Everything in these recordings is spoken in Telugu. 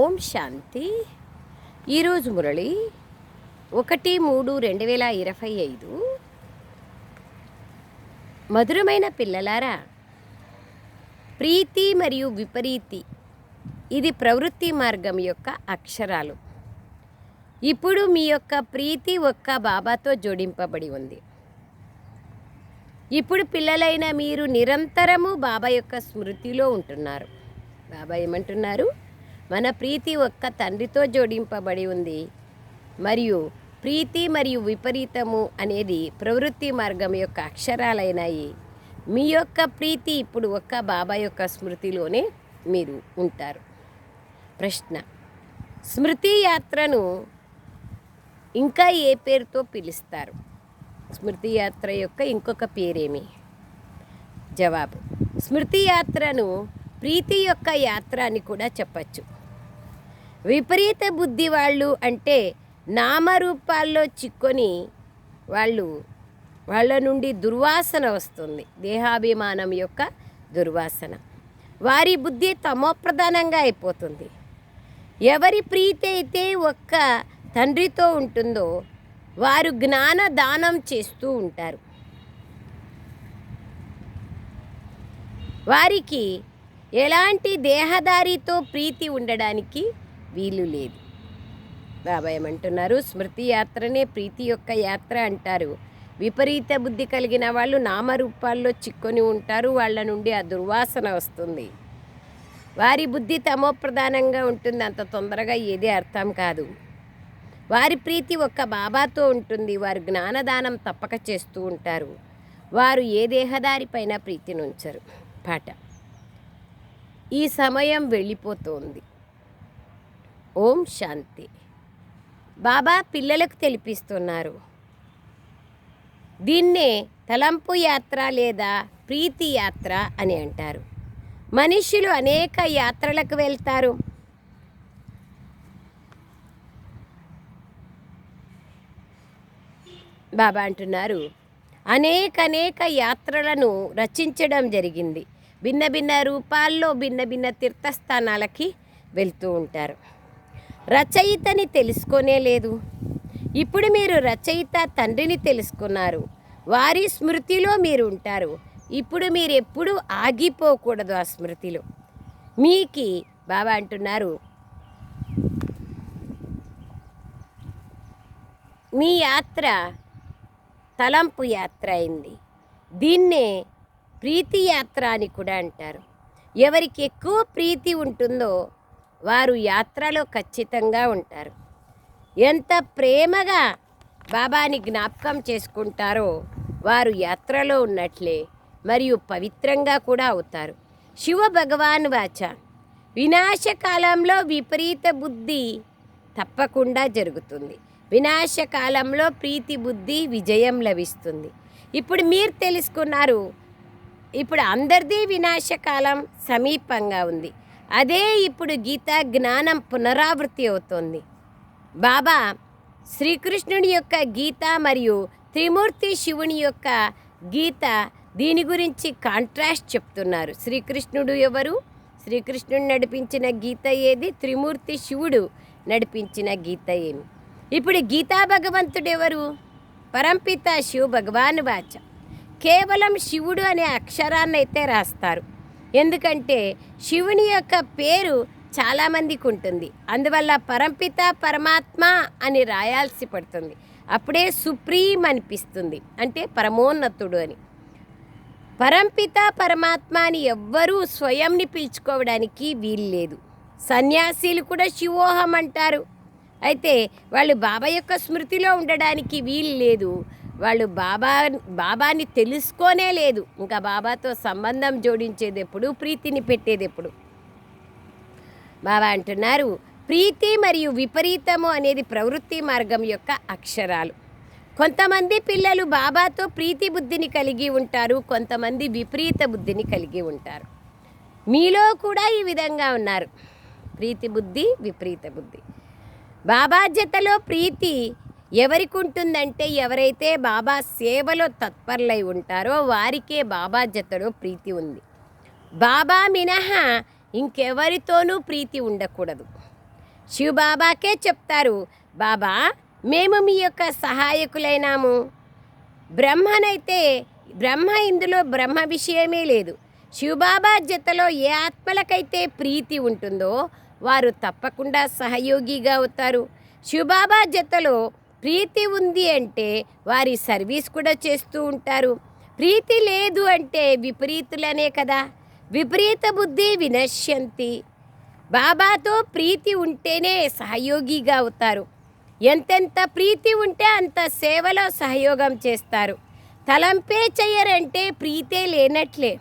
ఓం శాంతి. ఈరోజు మురళి ఒకటి మూడు రెండు వేల ఇరవై ఐదు. మధురమైన పిల్లలారా ప్రీతి మరియు విపరీతి ఇది ప్రవృత్తి మార్గం యొక్క అక్షరాలు. ఇప్పుడు మీ యొక్క ప్రీతి ఒక్క బాబాతో జోడింపబడి ఉంది. ఇప్పుడు పిల్లలైన మీరు నిరంతరము బాబా యొక్క స్మృతిలో ఉంటున్నారు. బాబా ఏమంటున్నారు? మన ప్రీతి ఒక్క తండ్రితో జోడింపబడి ఉంది. మరియు ప్రీతి మరియు విపరీతము అనేది ప్రవృత్తి మార్గం యొక్క అక్షరాలైనాయి. మీ యొక్క ప్రీతి ఇప్పుడు ఒక్క బాబా యొక్క స్మృతిలోనే మీరు ఉంటారు. ప్రశ్న. స్మృతి యాత్రను ఇంకా ఏ పేరుతో పిలుస్తారు? స్మృతి యాత్ర యొక్క ఇంకొక పేరేమి? జవాబు. స్మృతి యాత్రను ప్రీతి యొక్క యాత్ర అని కూడా చెప్పచ్చు. విపరీత బుద్ధి వాళ్ళు అంటే నామరూపాల్లో చిక్కొని వాళ్ళు వాళ్ళ నుండి దుర్వాసన వస్తుంది. దేహాభిమానం యొక్క దుర్వాసన. వారి బుద్ధి తమోప్రధానంగా అయిపోతుంది. ఎవరి ప్రీతి అయితే ఒక్క తండ్రితో ఉంటుందో వారు జ్ఞాన దానం చేస్తూ ఉంటారు. వారికి ఎలాంటి దేహదారితో ప్రీతి ఉండడానికి వీలు లేదు. బాబా ఏమంటున్నారు? స్మృతి యాత్రనే ప్రీతి యొక్క యాత్ర అంటారు. విపరీత బుద్ధి కలిగిన వాళ్ళు నామరూపాల్లో చిక్కొని ఉంటారు. వాళ్ళ నుండి ఆ దుర్వాసన వస్తుంది. వారి బుద్ధి తమోప్రధానంగా ఉంటుంది. అంత తొందరగా ఏది అర్థం కాదు. వారి ప్రీతి ఒక్క బాబాతో ఉంటుంది. వారు జ్ఞానదానం తప్పక చేస్తూ ఉంటారు. వారు ఏ దేహదారిపైన ప్రీతిని ఉంచరు. పాట. ఈ సమయం వెళ్ళిపోతోంది. ఓం శాంతి. బాబా పిల్లలకు తెలిపిస్తున్నారు. దీన్నే తలంపు యాత్ర లేదా ప్రీతి యాత్ర అని అంటారు. మనుషులు అనేక యాత్రలకు వెళ్తారు. బాబా అంటున్నారు అనేక అనేక యాత్రలను రచించడం జరిగింది. భిన్న భిన్న రూపాల్లో భిన్న భిన్న తీర్థస్థానాలకి వెళ్తూ ఉంటారు. రచయితని తెలుసుకోనే లేదు. ఇప్పుడు మీరు రచయిత తండ్రిని తెలుసుకున్నారు. వారి స్మృతిలో మీరు ఉంటారు ఇప్పుడు మీరు ఎప్పుడూ ఆగిపోకూడదు ఆ స్మృతిలో. మీకి బాబా అంటున్నారు. మీ యాత్ర తలంపు యాత్ర అయింది. దీన్నే ప్రీతి యాత్ర అని కూడా అంటారు. ఎవరికి ఎక్కువ ప్రీతి ఉంటుందో వారు యాత్రలో ఖచ్చితంగా ఉంటారు. ఎంత ప్రేమగా బాబాని జ్ఞాపకం చేసుకుంటారో వారు యాత్రలో ఉన్నట్లే మరియు పవిత్రంగా కూడా అవుతారు. శివ భగవాన్ వాచ వినాశకాలంలో విపరీత బుద్ధి తప్పకుండా జరుగుతుంది. వినాశకాలంలో ప్రీతి బుద్ధి విజయం లభిస్తుంది. ఇప్పుడు మీరు తెలుసుకున్నారు ఇప్పుడు అందరిది వినాశకాలం సమీపంగా ఉంది. అదే ఇప్పుడు గీత జ్ఞానం పునరావృత్తి అవుతోంది. బాబా శ్రీకృష్ణుని యొక్క గీత మరియు త్రిమూర్తి శివుని యొక్క గీత దీని గురించి కాంట్రాస్ట్ చెప్తున్నారు. శ్రీకృష్ణుడు ఎవరు? శ్రీకృష్ణుడు నడిపించిన గీత ఏది? త్రిమూర్తి శివుడు నడిపించిన గీత ఏమి? ఇప్పుడు గీతా భగవంతుడు ఎవరు? పరంపిత శివ భగవాన్ వాచ కేవలం శివుడు అనే అక్షరాన్ని అయితే రాస్తారు. ఎందుకంటే శివుని యొక్క పేరు చాలామందికి ఉంటుంది. అందువల్ల పరంపిత పరమాత్మ అని రాయాల్సి పడుతుంది. అప్పుడే సుప్రీం అనిపిస్తుంది. అంటే పరమోన్నతుడు అని. పరంపిత పరమాత్మ అని ఎవ్వరూ స్వయంని పిలుచుకోవడానికి వీల్లేదు సన్యాసీలు కూడా శివోహం అంటారు. అయితే వాళ్ళు బాబా యొక్క స్మృతిలో ఉండడానికి వీలు లేదు. వాళ్ళు బాబా బాబాని తెలుసుకోనే లేదు. ఇంకా బాబాతో సంబంధం జోడించేది ఎప్పుడు ప్రీతిని పెట్టేది ఎప్పుడు బాబా అంటున్నారు ప్రీతి మరియు విపరీతము అనేది ప్రవృత్తి మార్గం యొక్క అక్షరాలు. కొంతమంది పిల్లలు బాబాతో ప్రీతి బుద్ధిని కలిగి ఉంటారు కొంతమంది విపరీత బుద్ధిని కలిగి ఉంటారు. మీలో కూడా ఈ విధంగా ఉన్నారు. ప్రీతి బుద్ధి విపరీత బుద్ధి. బాబా జతలో ప్రీతి ఎవరికి ఉంటుందంటే ఎవరైతే బాబా సేవలో తత్పరులై ఉంటారో వారికే బాబా జతలో ప్రీతి ఉంది. బాబా మినహా ఇంకెవరితోనూ ప్రీతి ఉండకూడదు. శివబాబాకే చెప్తారు బాబా మేము మీ యొక్క సహాయకులైనాము. బ్రహ్మనైతే బ్రహ్మ ఇందులో బ్రహ్మ విషయమే లేదు. శివబాబా జతలో ఏ ఆత్మలకైతే ప్రీతి ఉంటుందో వారు తప్పకుండా సహయోగిగా అవుతారు. శివబాబా జతలో ప్రీతి ఉంది అంటే వారి సర్వీస్ కూడా చేస్తూ ఉంటారు. ప్రీతి లేదు అంటే విపరీతులనే కదా. విపరీత బుద్ధి వినశ్యంతి. బాబాతో ప్రీతి ఉంటేనే సహయోగిగా అవుతారు. ఎంతెంత ప్రీతి ఉంటే అంత సేవలో సహయోగం చేస్తారు. తలంపే చెయ్యరంటే ప్రీతే లేనట్లే.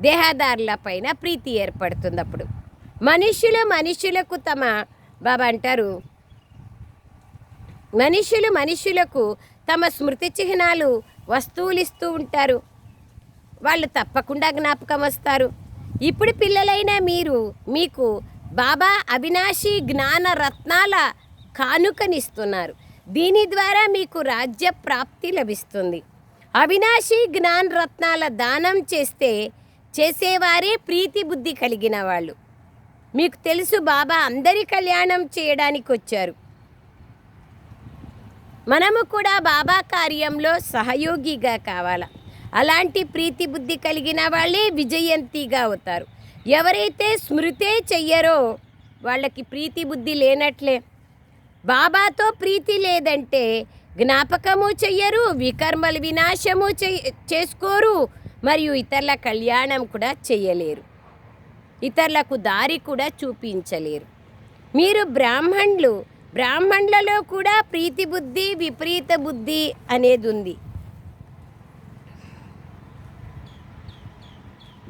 దేహదారుల పైన ప్రీతి ఏర్పడుతుంది అప్పుడు మనుషులు మనుషులకు తమ బాబా అంటారు మనుషులు మనుషులకు తమ స్మృతి చిహ్నాలు వస్తువులు ఇస్తూ ఉంటారు. వాళ్ళు తప్పకుండా జ్ఞాపకం వస్తారు. ఇప్పుడు పిల్లలైన మీరు మీకు బాబా అవినాశి జ్ఞాన రత్నాల కానుకనిస్తున్నారు. దీని ద్వారా మీకు రాజ్య ప్రాప్తి లభిస్తుంది. అవినాశి జ్ఞాన రత్నాల దానం చేస్తే చేసేవారే ప్రీతి బుద్ధి కలిగిన వాళ్ళు. మీకు తెలుసు బాబా అందరి కళ్యాణం చేయడానికి వచ్చారు మనము కూడా బాబా కార్యంలో సహయోగిగా కావాల? అలాంటి ప్రీతి బుద్ధి కలిగిన వాళ్ళే విజయంతిగా అవుతారు. ఎవరైతే స్మృతే చెయ్యరో వాళ్ళకి ప్రీతి బుద్ధి లేనట్లే. బాబాతో ప్రీతి లేదంటే జ్ఞాపకము చెయ్యరు వికర్మలు వినాశము చెయ్- చేసుకోరు మరియు ఇతరుల కళ్యాణం కూడా చెయ్యలేరు. ఇతరులకు దారి కూడా చూపించలేరు. మీరు బ్రాహ్మణులు బ్రాహ్మణులలో కూడా ప్రీతి బుద్ధి విపరీత బుద్ధి అనేది ఉంది.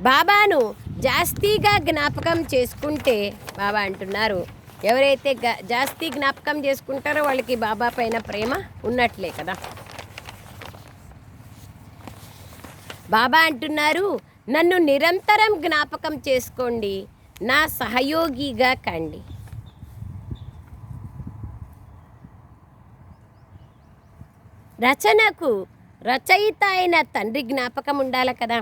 బాబాను జాస్తిగా జ్ఞాపకం చేసుకుంటే బాబా అంటున్నారు ఎవరైతే జాస్తి జ్ఞాపకం చేసుకుంటారో వాళ్ళకి బాబా పైన ప్రేమ ఉన్నట్లే కదా. బాబా అంటున్నారు నన్ను నిరంతరం జ్ఞాపకం చేసుకోండి నా సహయోగిగా కండి. రచనకు రచయిత అయిన తండ్రి జ్ఞాపకం ఉండాలి కదా.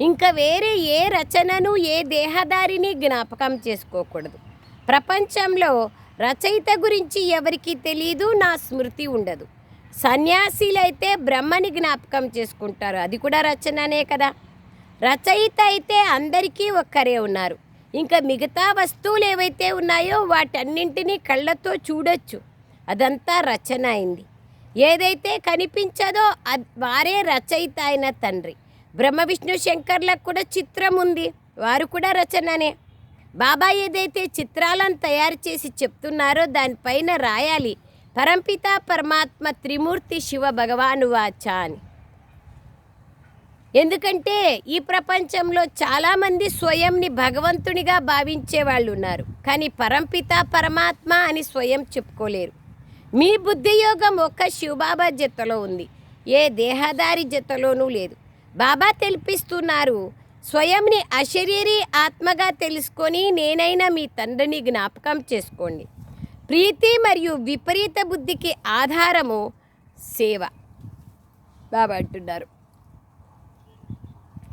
ఇంకా వేరే ఏ రచనను ఏ దేహదారిని జ్ఞాపకం చేసుకోకూడదు. ప్రపంచంలో రచయిత గురించి ఎవరికి తెలియదు నా స్మృతి ఉండదు. సన్యాసిలైతే బ్రహ్మని జ్ఞాపకం చేసుకుంటారు. అది కూడా రచననే కదా. రచయిత అయితే అందరికీ ఒక్కరే ఉన్నారు. ఇంకా మిగతా వస్తువులు ఏవైతే ఉన్నాయో వాటన్నింటినీ కళ్ళతో చూడొచ్చు. అదంతా రచన అయింది. ఏదైతే కనిపించదో అది వారే రచయిత అయిన తండ్రి. బ్రహ్మ విష్ణు శంకర్లకు కూడా చిత్రం ఉంది. వారు కూడా రచననే. బాబా ఏదైతే చిత్రాలను తయారు చేసి చెప్తున్నారో దానిపైన రాయాలి. పరంపిత పరమాత్మ త్రిమూర్తి శివ భగవాను వాచ అని. ఎందుకంటే ఈ ప్రపంచంలో చాలామంది స్వయంని భగవంతునిగా భావించే వాళ్ళు ఉన్నారు కానీ పరంపిత పరమాత్మ అని స్వయం చెప్పుకోలేరు. మీ బుద్ధి యోగం ఒక్క శివబాబా జతలో ఉంది. ఏ దేహదారి జతలోనూ లేదు. బాబా తెలిపిస్తున్నారు స్వయంని అశరీరి ఆత్మగా తెలుసుకొని నేనైనా మీ తండ్రిని జ్ఞాపకం చేసుకోండి. ప్రీతి మరియు విపరీత బుద్ధికి ఆధారము సేవ. బాబా అంటున్నారు.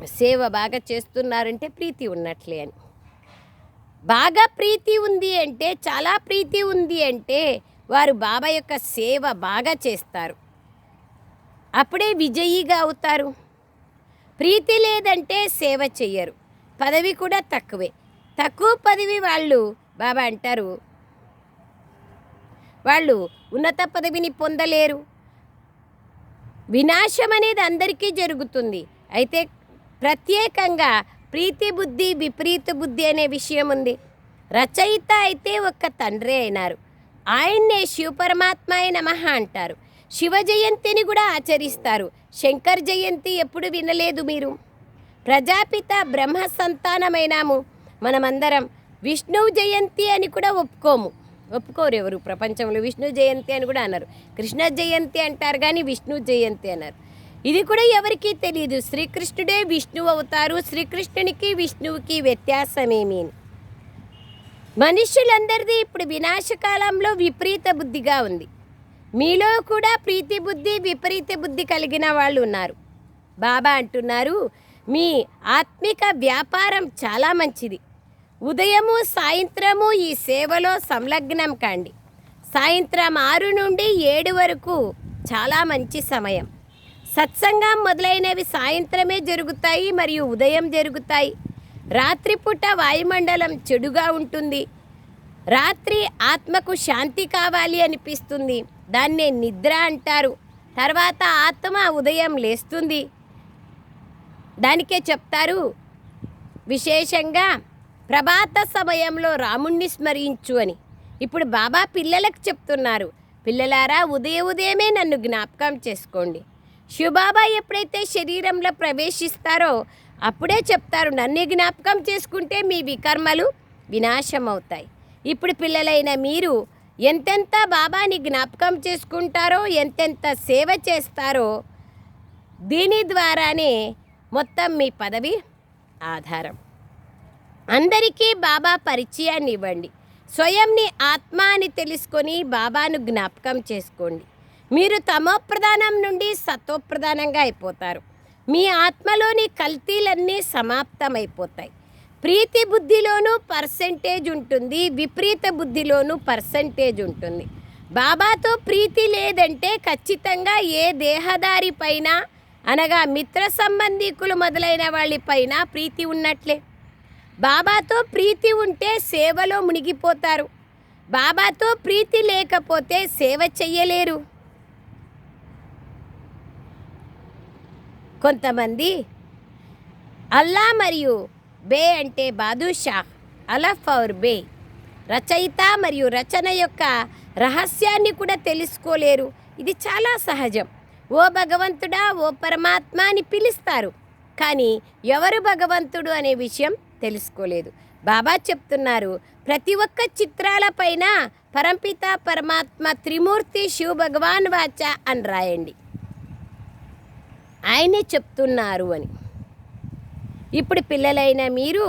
సేవ బాగా చేస్తున్నారంటే ప్రీతి ఉన్నట్లే అని. బాగా ప్రీతి ఉంది అంటే చాలా ప్రీతి ఉంది అంటే వారు బాబా యొక్క సేవ బాగా చేస్తారు. అప్పుడే విజయీగా అవుతారు. ప్రీతి లేదంటే సేవ చెయ్యరు. పదవి కూడా తక్కువే. తక్కువ పదవి వాళ్ళు బాబా అంటారు. వాళ్ళు ఉన్నత పదవిని పొందలేరు. వినాశం అనేది అందరికీ జరుగుతుంది. అయితే ప్రత్యేకంగా ప్రీతి బుద్ధి విపరీత బుద్ధి అనే విషయం ఉంది. రచయిత అయితే ఒక్క తండ్రి అయినారు. ఆయన్నే శివపరమాత్మాయ నమ నమః అంటారు. శివ జయంతిని కూడా ఆచరిస్తారు. శంకర్ జయంతి ఎప్పుడు వినలేదు మీరు. ప్రజాపిత బ్రహ్మ సంతానమైనాము. మనమందరం విష్ణువు జయంతి అని కూడా ఒప్పుకోము. ఒప్పుకోరు ఎవరు? ప్రపంచంలో విష్ణు జయంతి అని కూడా అన్నారు కృష్ణ జయంతి అంటారు కానీ విష్ణు జయంతి అన్నారు ఇది కూడా ఎవరికీ తెలియదు శ్రీకృష్ణుడే విష్ణువు అవుతారు. శ్రీకృష్ణునికి విష్ణువుకి వ్యత్యాసమేమీ? మనుషులందరిది ఇప్పుడు వినాశకాలంలో విపరీత బుద్ధిగా ఉంది. మీలో కూడా ప్రీతి బుద్ధి విపరీత బుద్ధి కలిగిన వాళ్ళు ఉన్నారు. బాబా అంటున్నారు మీ ఆత్మిక వ్యాపారం చాలా మంచిది. ఉదయము సాయంత్రము ఈ సేవలో సంలగ్నం కండి. సాయంత్రం ఆరు నుండి ఏడు వరకు చాలా మంచి సమయం. సత్సంగం మొదలైనవి సాయంత్రమే జరుగుతాయి మరియు ఉదయం జరుగుతాయి. రాత్రిపూట వాయుమండలం చెడుగా ఉంటుంది. రాత్రి ఆత్మకు శాంతి కావాలి అనిపిస్తుంది. దాన్నే నిద్ర అంటారు. తర్వాత ఆత్మ ఉదయం లేస్తుంది. దానికే చెప్తారు. విశేషంగా ప్రభాత సమయంలో రాముణ్ణి స్మరించు అని. ఇప్పుడు బాబా పిల్లలకు చెప్తున్నారు. పిల్లలారా ఉదయం ఉదయమే నన్ను జ్ఞాపకం చేసుకోండి. శివబాబా ఎప్పుడైతే శరీరంలో ప్రవేశిస్తారో అప్పుడే చెప్తారు నన్ను జ్ఞాపకం చేసుకుంటే మీ వికర్మలు వినాశం అవుతాయి ఇప్పుడు పిల్లలైన మీరు ఎంతెంత బాబాని జ్ఞాపకం చేసుకుంటారో ఎంతెంత సేవ చేస్తారో దీని ద్వారానే మొత్తం మీ పదవి ఆధారం. అందరికీ బాబా పరిచయాన్ని ఇవ్వండి. స్వయంని ఆత్మ అని తెలుసుకొని బాబాను జ్ఞాపకం చేసుకోండి. మీరు తమోప్రధానం నుండి సత్వప్రధానంగా అయిపోతారు. మీ ఆత్మలోని కల్తీలన్నీ సమాప్తమైపోతాయి. ప్రీతి బుద్ధిలోనూ పర్సెంటేజ్ ఉంటుంది. విపరీత బుద్ధిలోనూ పర్సెంటేజ్ ఉంటుంది. బాబాతో ప్రీతి లేదంటే ఖచ్చితంగా ఏ దేహదారి పైన అనగా మిత్ర సంబంధికులు మొదలైన వాళ్ళపైన ప్రీతి ఉన్నట్లే. బాబాతో ప్రీతి ఉంటే సేవలో మునిగిపోతారు. బాబాతో ప్రీతి లేకపోతే సేవ చెయ్యలేరు. కొంతమంది అల్లా మరియు బే అంటే బాదుషా అలఫ్ ఔర్ బే. రచయిత మరియు రచన యొక్క రహస్యాన్ని కూడా తెలుసుకోలేరు. ఇది చాలా సహజం. ఓ భగవంతుడా ఓ పరమాత్మ అని పిలుస్తారు. కానీ ఎవరు భగవంతుడు అనే విషయం తెలుసుకోలేదు. బాబా చెప్తున్నారు ప్రతి ఒక్క చిత్రాలపైన పరంపిత పరమాత్మ త్రిమూర్తి శివ భగవాన్ వాచ అని రాయండి. ఆయనే చెప్తున్నారు అని. ఇప్పుడు పిల్లలైన మీరు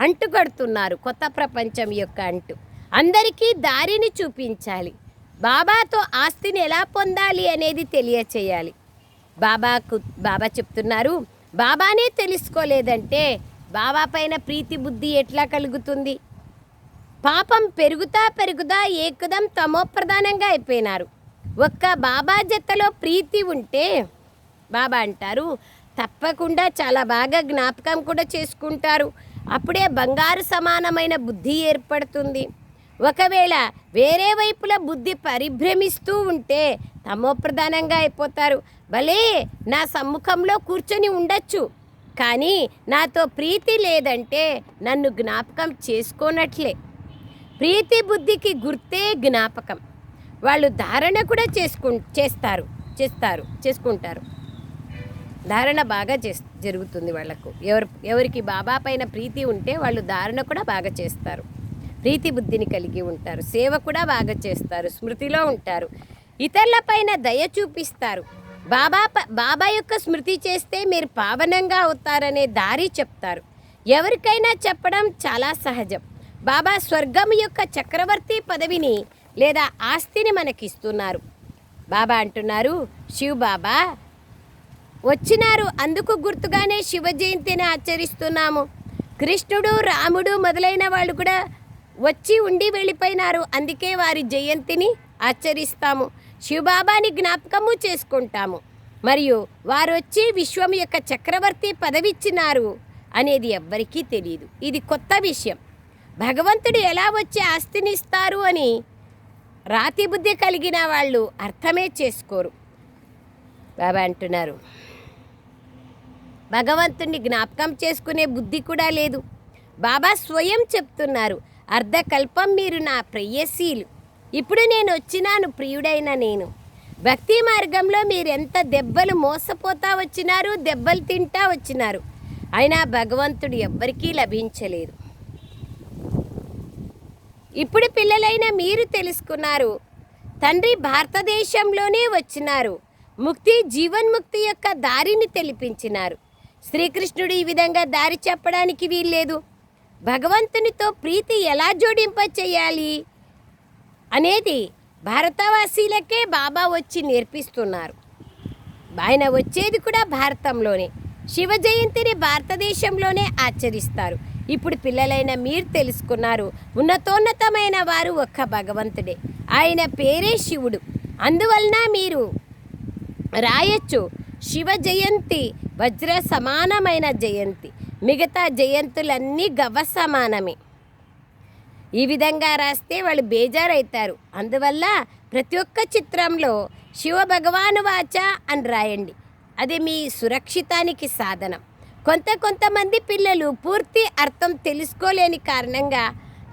అంటుకడుతున్నారు కొత్త ప్రపంచం యొక్క అంటు. అందరికీ దారిని చూపించాలి. బాబాతో ఆస్తిని ఎలా పొందాలి అనేది తెలియచేయాలి. బాబాకు బాబా చెప్తున్నారు బాబానే తెలుసుకోలేదంటే బాబా పైన ప్రీతి బుద్ధి ఎట్లా కలుగుతుంది? పాపం పెరుగుతా పెరుగుతా ఏకదం తమోప్రధానంగా అయిపోయినారు. ఒక్క బాబా జతలో ప్రీతి ఉంటే బాబా అంటారు. తప్పకుండా చాలా బాగా జ్ఞాపకం కూడా చేసుకుంటారు. అప్పుడే బంగారు సమానమైన బుద్ధి ఏర్పడుతుంది. ఒకవేళ వేరే వైపుల బుద్ధి పరిభ్రమిస్తూ ఉంటే తమోప్రధానంగా అయిపోతారు. భలే నా సమ్ముఖంలో కూర్చొని ఉండొచ్చు. కానీ నాతో ప్రీతి లేదంటే నన్ను జ్ఞాపకం చేసుకోనట్లే. ప్రీతి బుద్ధికి గుర్తే జ్ఞాపకం. వాళ్ళు ధారణ కూడా చేసుకు చేస్తారు చేస్తారు చేసుకుంటారు. ధారణ బాగా చేస్ జరుగుతుంది వాళ్ళకు. ఎవరు ఎవరికి బాబా పైన ప్రీతి ఉంటే వాళ్ళు ధారణ కూడా బాగా చేస్తారు. ప్రీతి బుద్ధిని కలిగి ఉంటారు. సేవ కూడా బాగా చేస్తారు. స్మృతిలో ఉంటారు. ఇతరుల పైన దయ చూపిస్తారు. బాబా ప- బాబా యొక్క స్మృతి చేస్తే మీరు పావనంగా అవుతారనే దారి చెప్తారు. ఎవరికైనా చెప్పడం చాలా సహజం. బాబా స్వర్గం యొక్క చక్రవర్తి పదవిని లేదా ఆస్తిని మనకిస్తున్నారు. బాబా అంటున్నారు శివ్ బాబా వచ్చినారు. అందుకు గుర్తుగానే శివ జయంతిని ఆచరిస్తున్నాము. కృష్ణుడు రాముడు మొదలైన వాళ్ళు కూడా వచ్చి ఉండి వెళ్ళిపోయినారు. అందుకే వారి జయంతిని ఆచరిస్తాము. శివబాబాని జ్ఞాపకము చేసుకుంటాము. మరియు వారు వచ్చి విశ్వం యొక్క చక్రవర్తి పదవిచ్చినారు అనేది ఎవ్వరికీ తెలియదు ఇది కొత్త విషయం. భగవంతుడు ఎలా వచ్చి ఆస్తిని ఇస్తారు అని రాతి బుద్ధి కలిగిన వాళ్ళు అర్థమే చేసుకోరు. బాబా అంటున్నారు. భగవంతుణ్ణి జ్ఞాపకం చేసుకునే బుద్ధి కూడా లేదు. బాబా స్వయం చెప్తున్నారు అర్ధకల్పం మీరు నా ప్రేయసీలు. ఇప్పుడు నేను వచ్చినాను ప్రియుడైన నేను. భక్తి మార్గంలో మీరు ఎంత దెబ్బలు మోసపోతా వచ్చినారు దెబ్బలు తింటా వచ్చినారు. అయినా భగవంతుడు ఎవ్వరికీ లభించలేదు. ఇప్పుడు పిల్లలైన మీరు తెలుసుకున్నారు తండ్రి భారతదేశంలోనే వచ్చినారు. ముక్తి జీవన్ముక్తి యొక్క దారిని తెలిపించినారు. శ్రీకృష్ణుడు ఈ విధంగా దారి చెప్పడానికి వీల్లేదు. భగవంతునితో ప్రీతి ఎలా జోడింప చేయాలి అనేది భారతవాసీలకే బాబా వచ్చి నేర్పిస్తున్నారు. ఆయన వచ్చేది కూడా భారతంలోనే. శివ జయంతిని భారతదేశంలోనే ఆచరిస్తారు. ఇప్పుడు పిల్లలైన మీరు తెలుసుకున్నారు ఉన్నతోన్నతమైన వారు ఒక్క భగవంతుడే. ఆయన పేరే శివుడు. అందువలన మీరు రాయొచ్చు. శివ జయంతి వజ్ర సమానమైన జయంతి. మిగతా జయంతులన్నీ గవ్వ సమానమే. ఈ విధంగా రాస్తే వాళ్ళు బేజారవుతారు అందువల్ల ప్రతి ఒక్క చిత్రంలో శివ భగవాను వాచ అని రాయండి. అది మీ సురక్షితానికి సాధనం. కొంత కొంతమంది పిల్లలు పూర్తి అర్థం తెలుసుకోలేని కారణంగా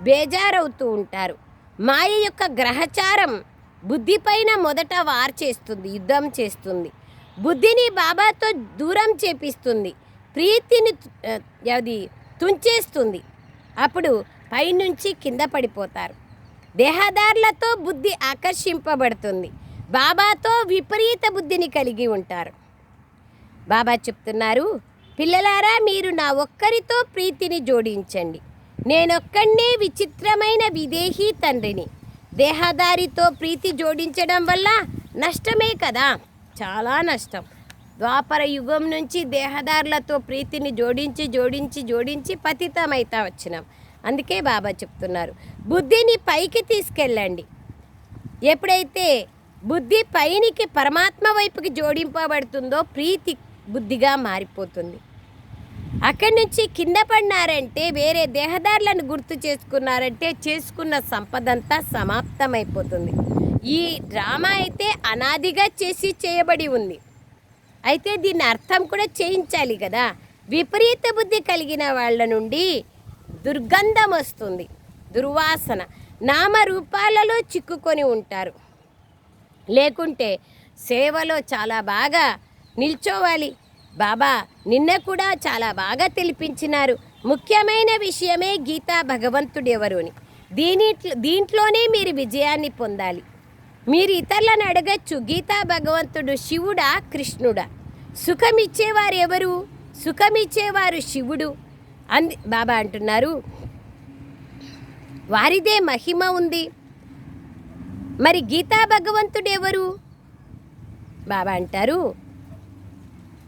బేజారవుతూ ఉంటారు. మాయ యొక్క గ్రహచారం బుద్ధిపైన మొదట వార్ చేస్తుంది యుద్ధం చేస్తుంది. బుద్ధిని బాబాతో దూరం చేపిస్తుంది. ప్రీతిని అది తుంచేస్తుంది. అప్పుడు పైనుంచి కింద పడిపోతారు. దేహదారులతో బుద్ధి ఆకర్షింపబడుతుంది. బాబాతో విపరీత బుద్ధిని కలిగి ఉంటారు. బాబా చెప్తున్నారు పిల్లలారా మీరు నా ఒక్కరితో ప్రీతిని జోడించండి. నేనొక్కడే విచిత్రమైన విదేహీ తండ్రిని. దేహదారితో ప్రీతి జోడించడం వల్ల నష్టమే కదా. చాలా నష్టం. ద్వాపర యుగం నుంచి దేహదారులతో ప్రీతిని జోడించి జోడించి జోడించి పతితమైతా వచ్చినాం. అందుకే బాబా చెప్తున్నారు బుద్ధిని పైకి తీసుకెళ్ళండి. ఎప్పుడైతే బుద్ధి పైనికి పరమాత్మ వైపుకి జోడింపబడుతుందో ప్రీతి బుద్ధిగా మారిపోతుంది. అక్కడి నుంచి కింద పడినారంటే వేరే దేహదారులను గుర్తు చేసుకున్నారంటే చేసుకున్న సంపదంతా సమాప్తమైపోతుంది. ఈ డ్రామా అయితే అనాదిగా చేసి చేయబడి ఉంది. అయితే దీని అర్థం కూడా చేయించాలి కదా. విపరీత బుద్ధి కలిగిన వాళ్ళ నుండి దుర్గంధం వస్తుంది. దుర్వాసన. నామరూపాలలో చిక్కుకొని ఉంటారు. లేకుంటే సేవలో చాలా బాగా నిల్చోవాలి. బాబా నిన్న కూడా చాలా బాగా తెలిపించినారు. ముఖ్యమైన విషయమే గీతా భగవంతుడెవరు అని. దీని దీంట్లోనే మీరు విజయాన్ని పొందాలి. మీరు ఇతరులను అడగచ్చు గీతా భగవంతుడు శివుడా కృష్ణుడా. సుఖమిచ్చేవారు ఎవరు? సుఖమిచ్చేవారు శివుడు. అంది బాబా అంటున్నారు వారిదే మహిమ ఉంది. మరి గీతా భగవంతుడు ఎవరు? బాబా అంటారు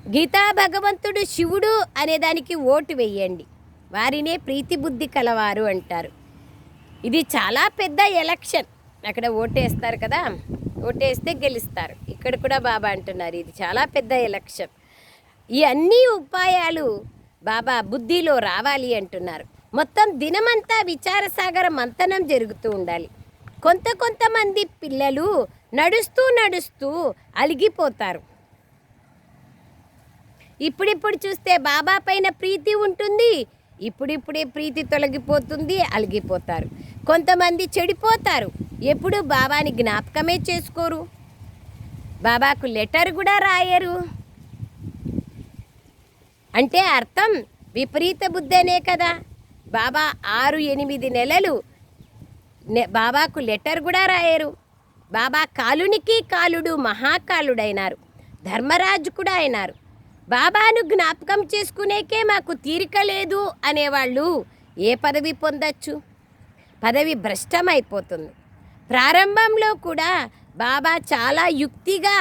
గీతా భగవంతుడు శివుడు అనేదానికి ఓటు వేయండి. వారినే ప్రీతి బుద్ధి కలవారు అంటారు. ఇది చాలా పెద్ద ఎలక్షన్. అక్కడ ఓటేస్తారు కదా ఓటేస్తే గెలుస్తారు. ఇక్కడ కూడా బాబా అంటున్నారు ఇది చాలా పెద్ద ఎలక్షన్ ఈ అన్ని ఉపాయాలు బాబా బుద్ధిలో రావాలి అంటున్నారు. మొత్తం దినమంతా విచారసాగర మంతనం జరుగుతూ ఉండాలి. కొంత కొంతమంది పిల్లలు నడుస్తూ నడుస్తూ అలిగిపోతారు. ఇప్పుడిప్పుడు చూస్తే బాబా పైన ప్రీతి ఉంటుంది ఇప్పుడిప్పుడే ప్రీతి తొలగిపోతుంది అలిగిపోతారు. కొంతమంది చెడిపోతారు. ఎప్పుడు బాబాని జ్ఞాపకమే చేసుకోరు. బాబాకు లెటర్ కూడా రాయరు. అంటే అర్థం విపరీత బుద్ధనే కదా. బాబా ఆరు ఎనిమిది నెలలు బాబాకు లెటర్ కూడా రాయరు. బాబా కాలునికి కాలుడు మహాకాలుడైనారు. ధర్మరాజు కూడా అయినారు. బాబాను జ్ఞాపకం చేసుకునేకే మాకు తీరిక లేదు అనేవాళ్ళు ఏ పదవి పొందొచ్చు? పదవి భ్రష్టమైపోతుంది. ప్రారంభంలో కూడా బాబా చాలా యుక్తిగా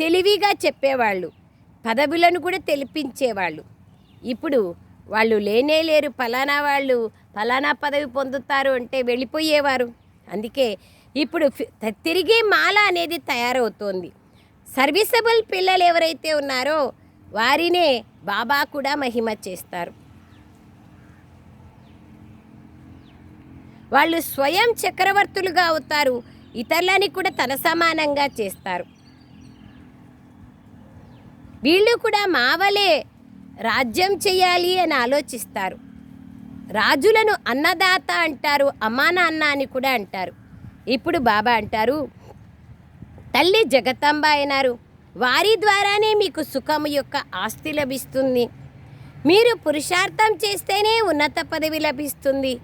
తెలివిగా చెప్పేవాళ్ళు. పదవులను కూడా తెలిపించేవాళ్ళు. ఇప్పుడు వాళ్ళు లేనే లేరు. ఫలానా వాళ్ళు ఫలానా పదవి పొందుతారు అంటే వెళ్ళిపోయేవారు. అందుకే ఇప్పుడు తిరిగి మాల అనేది తయారవుతోంది. సర్వీసబుల్ పిల్లలు ఎవరైతే ఉన్నారో వారినే బాబా కూడా మహిమ చేస్తారు. వాళ్ళు స్వయం చక్రవర్తులుగా అవుతారు. ఇతరులని కూడా తన సమానంగా చేస్తారు. వీళ్ళు కూడా మావలే రాజ్యం చేయాలి అని ఆలోచిస్తారు. రాజులను అన్నదాత అంటారు అమ్మా నాన్న అని కూడా అంటారు. ఇప్పుడు బాబా అంటారు తల్లి జగతంబ అయినారు. వారి ద్వారానే మీకు సుఖము యొక్క ఆస్తి లభిస్తుంది. మీరు పురుషార్థం చేస్తేనే ఉన్నత పదవి లభిస్తుంది.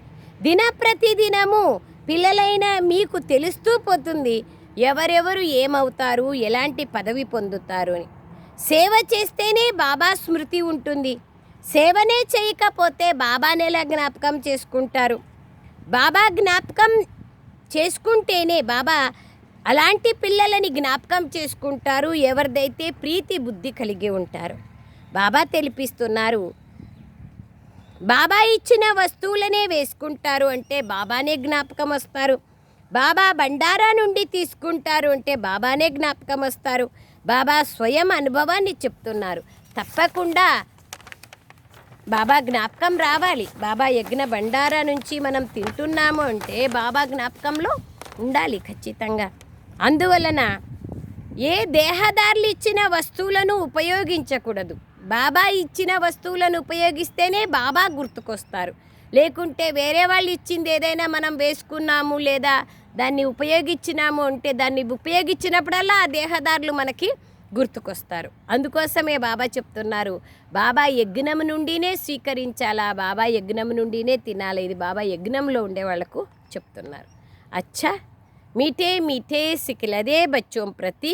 దిన ప్రతిదినము పిల్లలైన మీకు తెలుస్తూ పోతుంది ఎవరెవరు ఏమవుతారు ఎలాంటి పదవి పొందుతారు అని. సేవ చేస్తేనే బాబా స్మృతి ఉంటుంది. సేవనే చేయకపోతే బాబానేలా జ్ఞాపకం చేసుకుంటారు. బాబా జ్ఞాపకం చేసుకుంటేనే బాబా అలాంటి పిల్లలని జ్ఞాపకం చేసుకుంటారు ఎవరిదైతే ప్రీతి బుద్ధి కలిగి ఉంటారు. బాబా తెలిపిస్తున్నారు బాబా ఇచ్చిన వస్తువులనే వేసుకుంటారు అంటే బాబానే జ్ఞాపకం వస్తారు. బాబా బండారా నుండి తీసుకుంటారు అంటే బాబానే జ్ఞాపకం వస్తారు. బాబా స్వయం అనుభవాన్ని చెప్తున్నారు. తప్పకుండా బాబా జ్ఞాపకం రావాలి. బాబా యజ్ఞ బండారా నుంచి మనం తింటున్నాము అంటే బాబా జ్ఞాపకంలో ఉండాలి ఖచ్చితంగా. అందువలన ఏ దేహదారులు ఇచ్చిన వస్తువులను ఉపయోగించకూడదు. బాబా ఇచ్చిన వస్తువులను ఉపయోగిస్తేనే బాబా గుర్తుకొస్తారు. లేకుంటే వేరే వాళ్ళు ఇచ్చింది ఏదైనా మనం వేసుకున్నాము లేదా దాన్ని ఉపయోగించినాము అంటే దాన్ని ఉపయోగించినప్పుడల్లా ఆ దేహదారులు మనకి గుర్తుకొస్తారు. అందుకోసమే బాబా చెప్తున్నారు బాబా యజ్ఞం నుండినే స్వీకరించాలా? బాబా యజ్ఞం నుండినే తినాలి? ఇది బాబా యజ్ఞంలో ఉండే వాళ్ళకు చెప్తున్నారు. అచ్చా మీటే మీటే సికిలదే బచ్చోం ప్రతి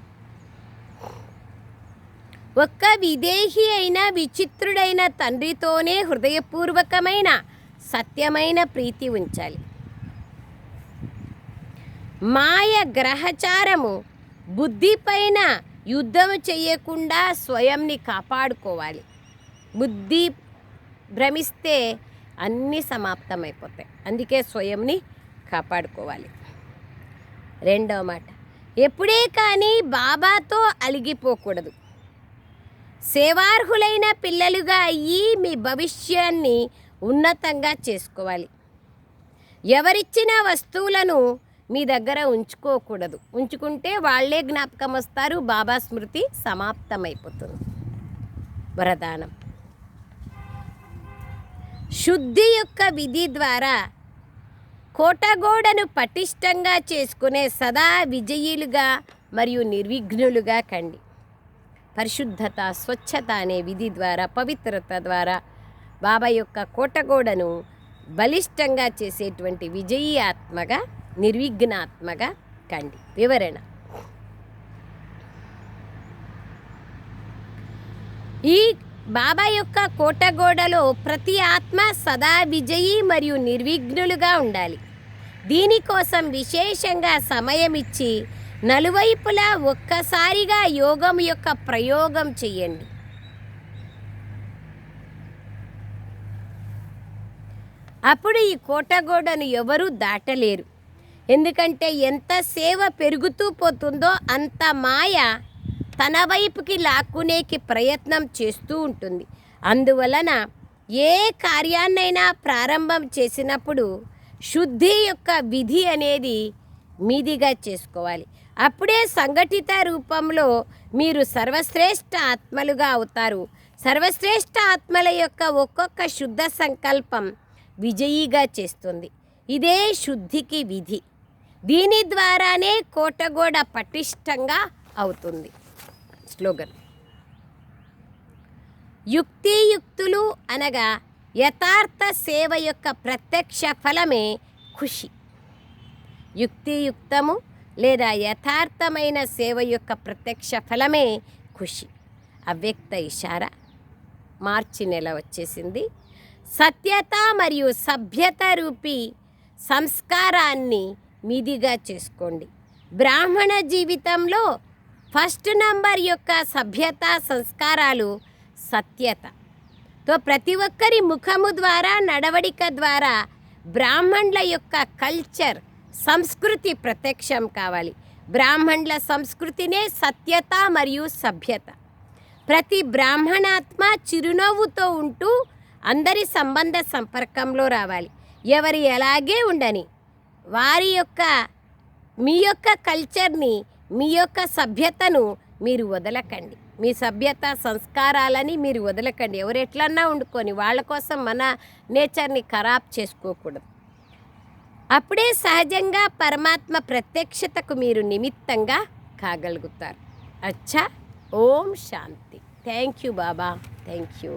ఒక్క విదేహి అయిన విచిత్రుడైన తండ్రితోనే హృదయపూర్వకమైన సత్యమైన ప్రీతి ఉంచాలి. మాయ గ్రహచారము బుద్ధిపైన యుద్ధం చేయకుండా స్వయంని కాపాడుకోవాలి. బుద్ధి భ్రమిస్తే అన్నీ సమాప్తమైపోతాయి. అందుకే స్వయంని కాపాడుకోవాలి. రెండవ మాట. ఎప్పుడే కానీ బాబాతో అలిగిపోకూడదు. సేవార్హులైన పిల్లలుగా అయ్యి మీ భవిష్యాన్ని ఉన్నతంగా చేసుకోవాలి. ఎవరిచ్చిన వస్తువులను మీ దగ్గర ఉంచుకోకూడదు. ఉంచుకుంటే వాళ్ళే జ్ఞాపకం వస్తారు. బాబా స్మృతి సమాప్తమైపోతుంది. వరదానం. శుద్ధి యొక్క విధి ద్వారా కోటగోడను పటిష్టంగా చేసుకునే సదా విజయులుగా మరియు నిర్విఘ్నులుగా కండి. పరిశుద్ధత స్వచ్ఛత అనే విధి ద్వారా పవిత్రత ద్వారా బాబా యొక్క కోటగోడను బలిష్టంగా చేసేటువంటి విజయీ ఆత్మగా నిర్విఘ్నాత్మగా కండి. వివరణ. ఈ బాబా యొక్క కోటగోడలో ప్రతి ఆత్మ సదా విజయీ మరియు నిర్విఘ్నులుగా ఉండాలి. దీనికోసం విశేషంగా సమయం ఇచ్చి నలువైపులా ఒక్కసారిగా యోగం యొక్క ప్రయోగం చెయ్యండి అప్పుడు ఈ కోటగోడను ఎవరూ దాటలేరు. ఎందుకంటే ఎంత సేవ పెరుగుతూ పోతుందో అంత మాయ తన వైపుకి లాక్కునేకి ప్రయత్నం చేస్తూ ఉంటుంది. అందువలన ఏ కార్యాన్నైనా ప్రారంభం చేసినప్పుడు శుద్ధి యొక్క విధి అనేది మీదిగా చేసుకోవాలి. అప్పుడే సంఘటిత రూపంలో మీరు సర్వశ్రేష్ఠ ఆత్మలుగా అవుతారు. సర్వశ్రేష్ఠ ఆత్మల యొక్క ఒక్కొక్క శుద్ధ సంకల్పం విజయీగా చేస్తుంది. ఇదే శుద్ధికి విధి. దీని ద్వారానే కోటగోడ పటిష్టంగా అవుతుంది. స్లోగన్. యుక్తియుక్తులు అనగా యథార్థ సేవ యొక్క ప్రత్యక్ష ఫలమే ఖుషి యుక్తియుక్తము లేదా యథార్థమైన సేవ యొక్క ప్రత్యక్ష ఫలమే ఖుషి. అవ్యక్త ఇషారా. మార్చి నెల వచ్చేసింది. సత్యత మరియు సభ్యత రూపీ సంస్కారాన్ని మీదిగా చేసుకోండి. బ్రాహ్మణ జీవితంలో ఫస్ట్ నంబర్ యొక్క సభ్యత సంస్కారాలు సత్యత. తో ప్రతి ఒక్కరి ముఖము ద్వారా నడవడిక ద్వారా బ్రాహ్మణుల యొక్క కల్చర్ సంస్కృతి ప్రత్యక్షం కావాలి. బ్రాహ్మణుల సంస్కృతినే సత్యత మరియు సభ్యత. ప్రతి బ్రాహ్మణాత్మ చిరునవ్వుతో ఉంటూ అందరి సంబంధ సంపర్కంలో రావాలి. ఎవరి ఎలాగే ఉండని వారి యొక్క మీ యొక్క కల్చర్ని మీ యొక్క సభ్యతను మీరు వదలకండి. మీ సభ్యత సంస్కారాలని మీరు వదలకండి. ఎవరు ఎట్లన్నా వండుకొని వాళ్ళ కోసం మన నేచర్ని ఖరాబ్ చేసుకోకూడదు. అప్పుడే సహజంగా పరమాత్మ ప్రత్యక్షతకు మీరు నిమిత్తంగా కాగలుగుతారు. అచ్చా. ఓం శాంతి. Thank you Baba. Thank you